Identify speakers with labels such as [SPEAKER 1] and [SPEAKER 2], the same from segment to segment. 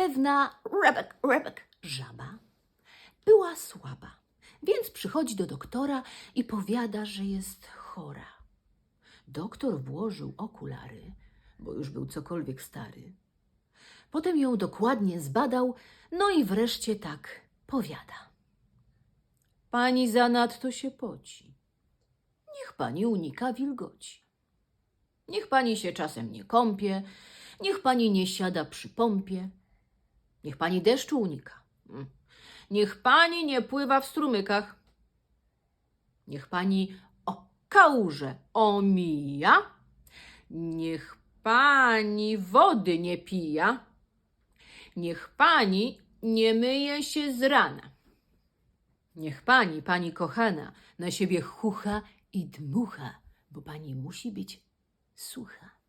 [SPEAKER 1] Pewna Rebek, Rebek żaba była słaba, więc przychodzi do doktora i powiada, że jest chora. Doktor włożył okulary, bo już był cokolwiek stary. Potem ją dokładnie zbadał, no i wreszcie tak powiada. Pani zanadto się poci. Niech pani unika wilgoci. Niech pani się czasem nie kąpie, niech pani nie siada przy pompie. Niech pani deszczu unika. Mm. Niech pani nie pływa w strumykach. Niech pani o kałuże omija. Niech pani wody nie pija. Niech pani nie myje się z rana. Niech pani, pani kochana, na siebie chucha i dmucha, bo pani musi być sucha.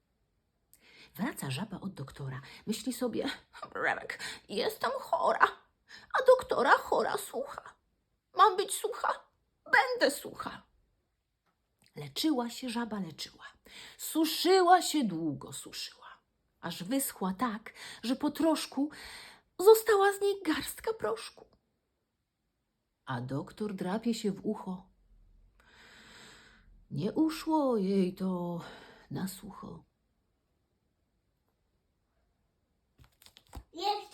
[SPEAKER 1] Wraca żaba od doktora. Myśli sobie, Rebek, jestem chora, a doktora chora słucha. Mam być sucha? Będę sucha. Leczyła się żaba, leczyła. Suszyła się długo, suszyła. Aż wyschła tak, że po troszku została z niej garstka proszku. A doktor drapie się w ucho. Nie uszło jej to na sucho.
[SPEAKER 2] Yes.